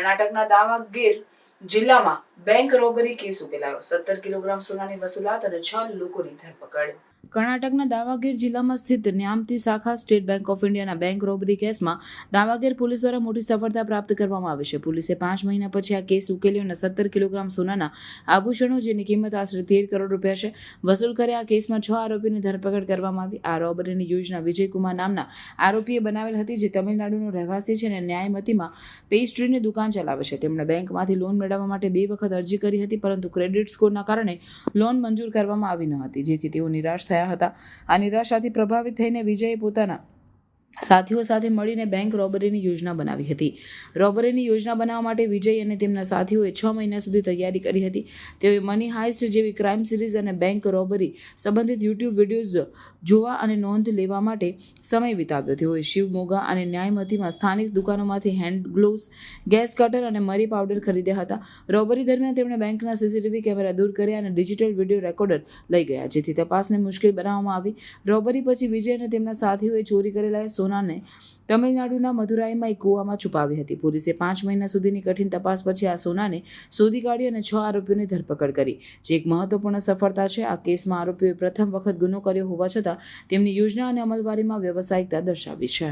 કર્ણાટકના દાવાગીર જિલ્લામાં bank robbery case ઉકેલાયો. સત્તર કિલોગ્રામ સોનાની વસૂલાત અને છ લોકોની ધરપકડ. કર્ણાટકના દાવાગીર જિલ્લામાં સ્થિત ન્યામતી શાખા સ્ટેટ બેંક ઓફ ઇન્ડિયાના બેંક રોબરી કેસમાં દાવાગીર પોલીસ દ્વારા મોટી સફળતા પ્રાપ્ત કરવામાં આવી છે. પોલીસે પાંચ મહિના પછી આ કેસ ઉકેલ્યો અને સત્તર કિલોગ્રામ સોનાના આભૂષણો, જેની કિંમત આશરે તેર કરોડ રૂપિયા છે, વસૂલ કર્યા. આ કેસમાં છ આરોપીની ધરપકડ કરવામાં આવી. આ રોબરીની યોજના વિજયકુમાર નામના આરોપીએ બનાવેલ હતી, જે તમિલનાડુનો રહેવાસી છે અને ન્યાયમતીમાં પેસ્ટ્રીની દુકાન ચલાવે છે. તેમણે બેંકમાંથી લોન મેળવવા માટે બે વખત અરજી કરી હતી, પરંતુ ક્રેડિટ સ્કોરના કારણે લોન મંજૂર કરવામાં આવી ન હતી, જેથી તેઓ નિરાશ થયા હતા. આ નિરાશાથી પ્રભાવિત થઈને વિજયે પોતાના સાથીઓ સાથે મળીને બેંક રોબરીની યોજના બનાવી હતી. રોબરીની યોજના બનાવવા માટે વિજય અને તેમના સાથીઓએ છ મહિના સુધી તૈયારી કરી હતી. તેઓએ મની હાઇસ્ટ જેવી ક્રાઇમ સિરીઝ અને બેંક રોબરી સંબંધિત યુટ્યુબ વિડીયોઝ જોવા અને નોંધ લેવા માટે સમય વિતાવ્યો. તેઓએ શિવ મોગા અને ન્યાયમતીમાં સ્થાનિક દુકાનોમાંથી હેન્ડ ગ્લોવ્સ, ગેસ કટર અને મરી પાવડર ખરીદ્યા હતા. રોબરી દરમિયાન તેમણે બેંકના સીસીટીવી કેમેરા દૂર કર્યા અને ડિજિટલ વીડિયો રેકોર્ડર લઈ ગયા, જેથી તપાસને મુશ્કેલ બનાવવામાં આવી. રોબરી પછી વિજય અને તેમના સાથીઓએ ચોરી કરેલા સોનાને તમિલનાડુના મદુરાઈમાં એક કૂવામાં છુપાવી હતી. પોલીસે પાંચ મહિના સુધીની કઠિન તપાસ પછી આ સોનાને શોધી કાઢી અને છ આરોપીઓની ધરપકડ કરી. જે એક મહત્વપૂર્ણ સફળતા છે, આ કેસમાં આરોપીઓએ પ્રથમ વખત ગુનો કર્યો હોવા છતાં તેમની યોજના અને અમલવારીમાં વ્યવસાયિકતા દર્શાવી છે.